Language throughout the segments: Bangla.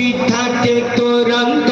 পিঠা টেকো রঙ্গ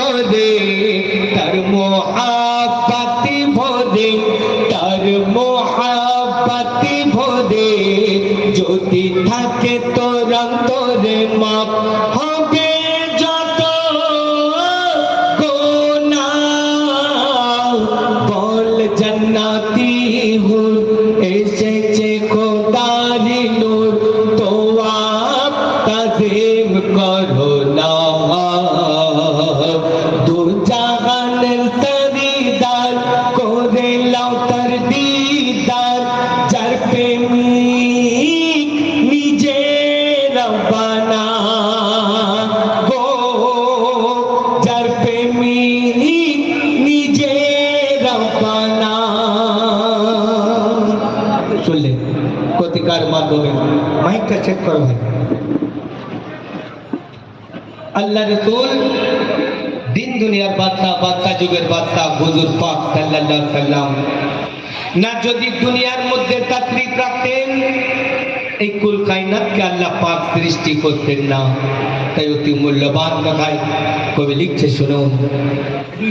আক্ষেপ করা হয়। আল্লাহ রসুল দিন দুনিয়ার বাদশাহ বাদশাহ যুগের বাদশাহ হুজুর পাক সাল্লাল্লাহু সাল্লাম না যদি দুনিয়ার মধ্যে তাকলিফ রাখতেন এই কুল কাইনাতকে আল্লাহ পাক সৃষ্টি করতেন না। তাই অতি মূল্যবান কথায় কবি লিখছে শুনো দুই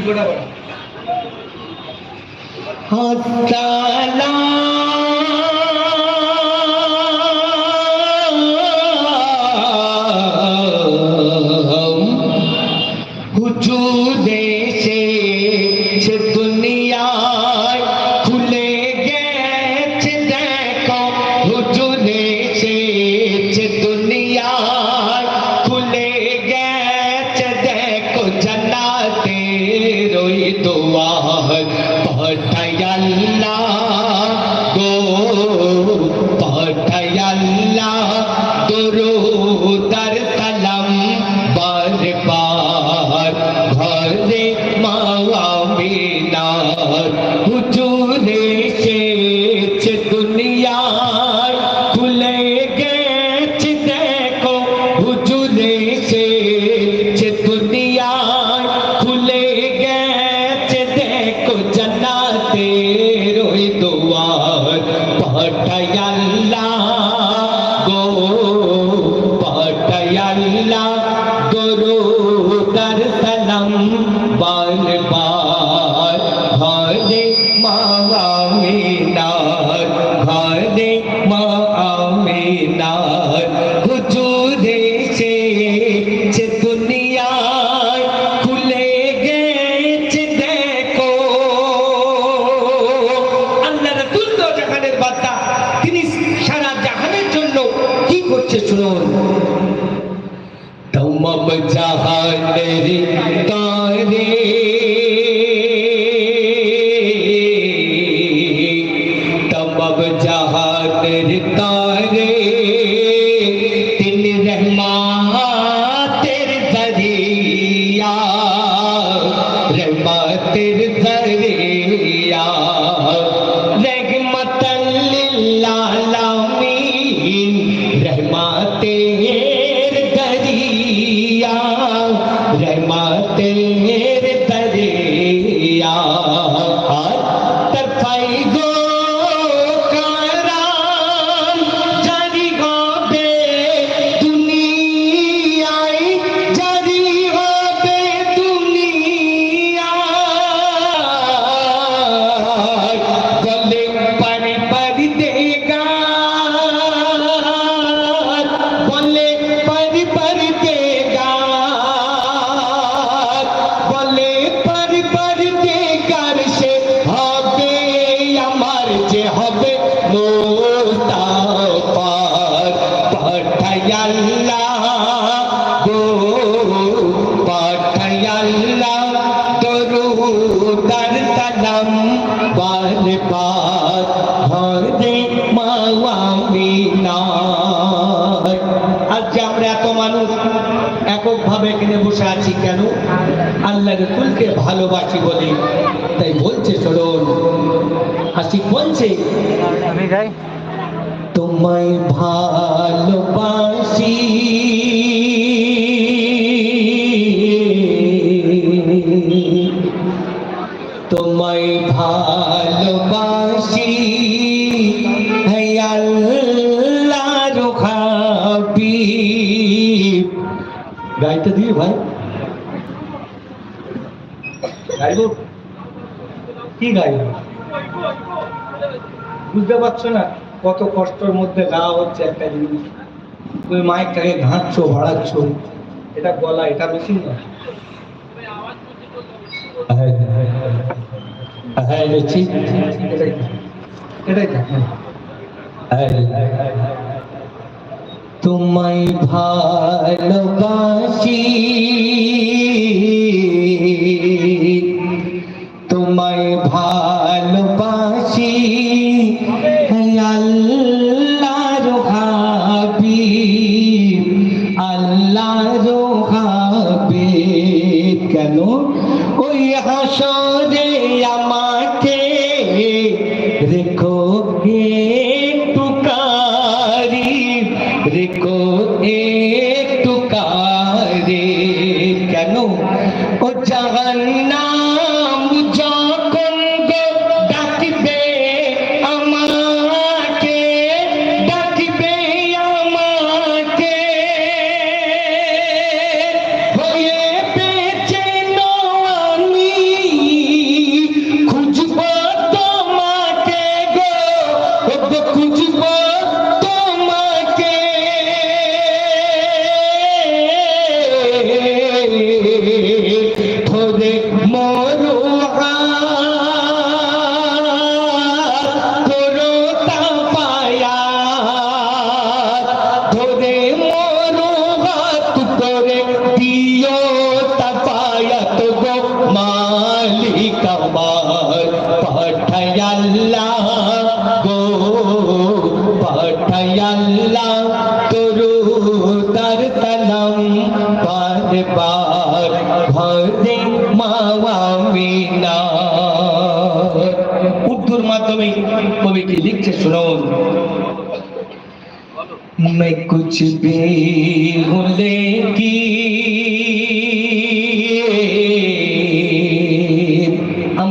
হাত सुनो तुम जहां मेरी ता এককভাবে এখানে বসে আছি কেন? আল্লাহকে কুলকে ভালোবাসি বলে। তাই বলছে চলুন। আসি বলছে তোমায় ভালোবাসি। গাইব? কি গাইব? বুঝতে পারছ না? কত কষ্টের মধ্যে গাওয়া হচ্ছে একটা জিনিস। তুমি মাইকটাকে ভাড়াচ্ছ। এটা গলা, এটা না তোমায় ভালোবাসি। Be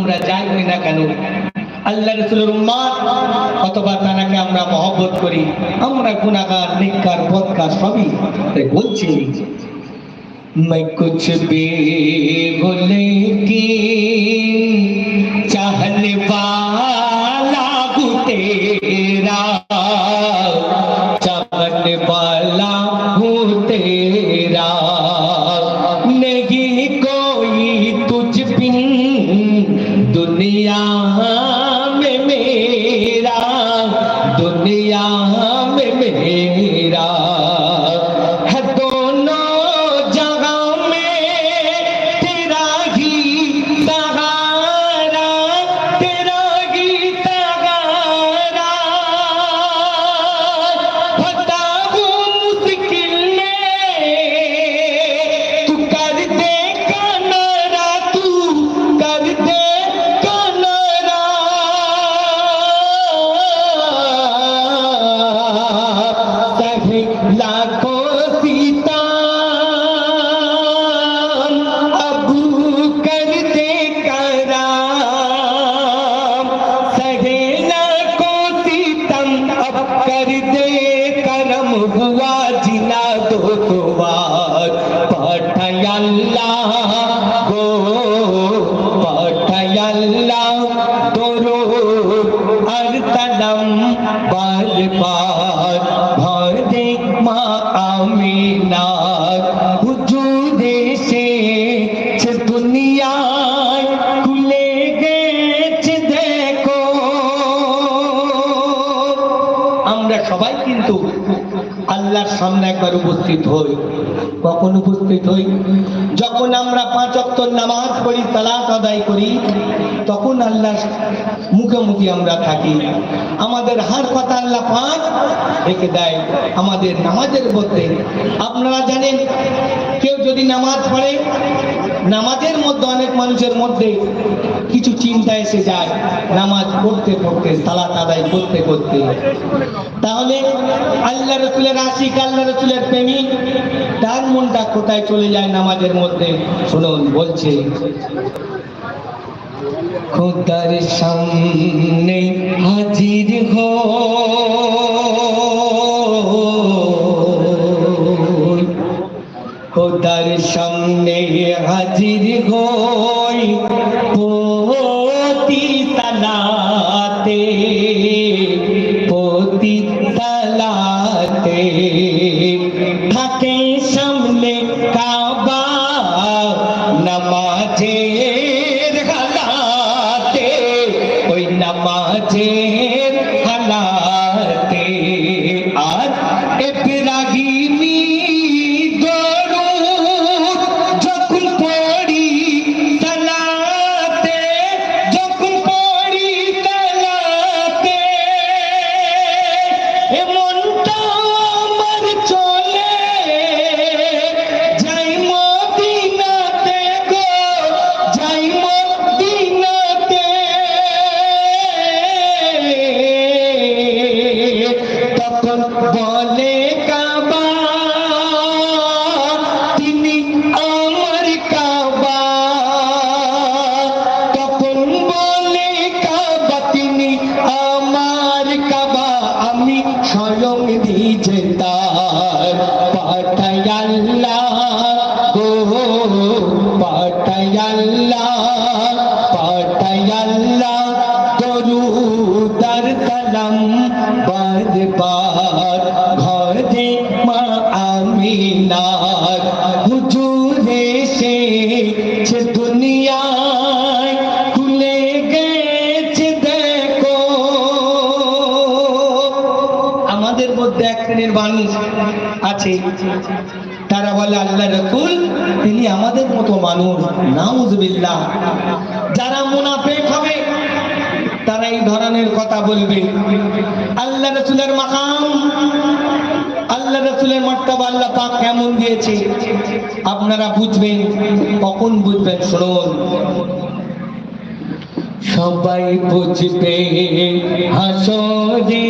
আমরা যাই হই না কেন? আল্লাহ রসুলের উম্মাদ অথবা তানাকে আমরা মহব্বত করি, আমরা গুণাগার নিকার বদকার সবই। বলছি मैं कुछ भी बोले की चाहने चाहे लाखों আল্লাহর সামনে একবার উপস্থিত হই। কখন উপস্থিত হই? যখন আমরা পাঁচ অক্টর নামাজ পড়ি তালাক আদায় করি, তখন আল্লাহ মুখোমুখি আমরা থাকি। আমাদের হার কথা আল্লাহ পাঁচ রেখে দেয়। আমাদের নামাজের মধ্যে আপনারা জানেন, কেউ যদি নামাজ পড়ে নামাজের মধ্যে অনেক মানুষের মধ্যে কিছু চিন্তা এসে যায়। নামাজ পড়তে পড়তে, সালাত আদায় করতে করতে। তাহলে আল্লাহ রসুলের আশিক, আল্লাহ রসুলের প্রেমিক, তার মনটা কোথায় চলে যায় নামাজের মধ্যে? শুনুন, বলছে, খোদার সামনে হাজির হো খোদার সামনে হাজির হই আমাদের মধ্যে এক মানুষ আছে তারা বলে আল্লাহ রসুল তিনি আমাদের মতো মানুষ, নাউজবিল্লাহ। যারা মুনাফেক হবে, তারা এই ধরনের কথা বলবে। আল্লাহ রসুলের মাকাম, আল্লাহ রসুলের মর্তবা আল্লাহ পাক কেমন দিয়েছে? আপনারা বুঝবেন, কখন বুঝবেন, শুনুন। সবাই বুঝবে হাসরে।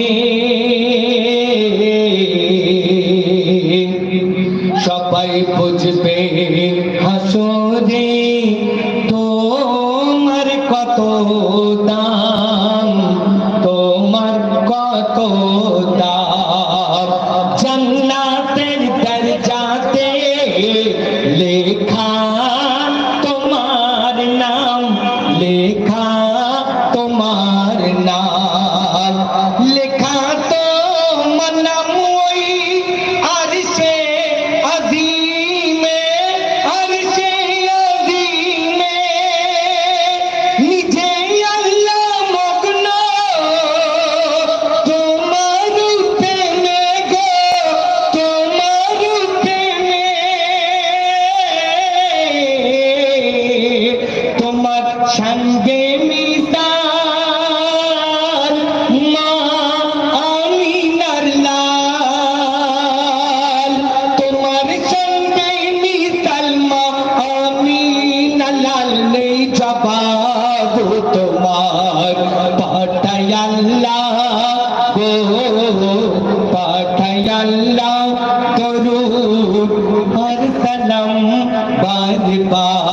vai de paz.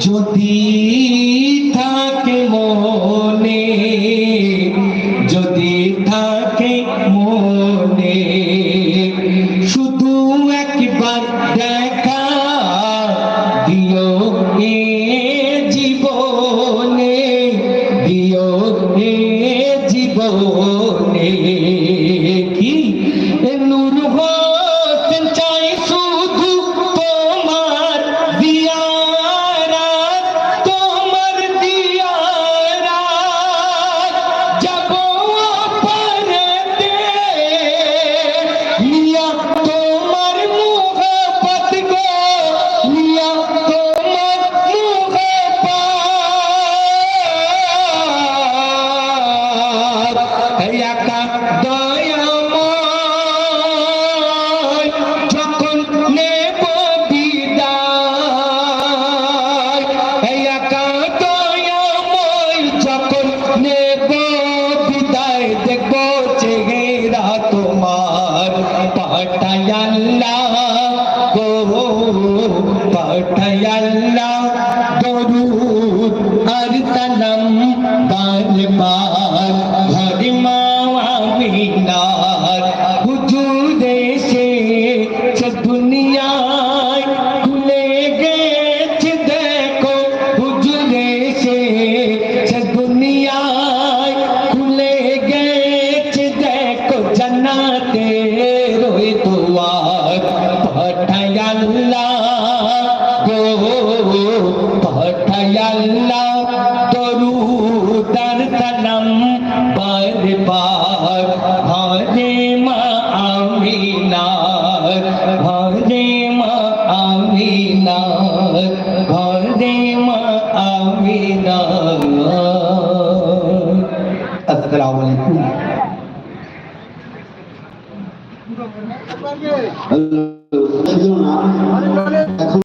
যদি পাঠায়াল্লা 太阳出来了。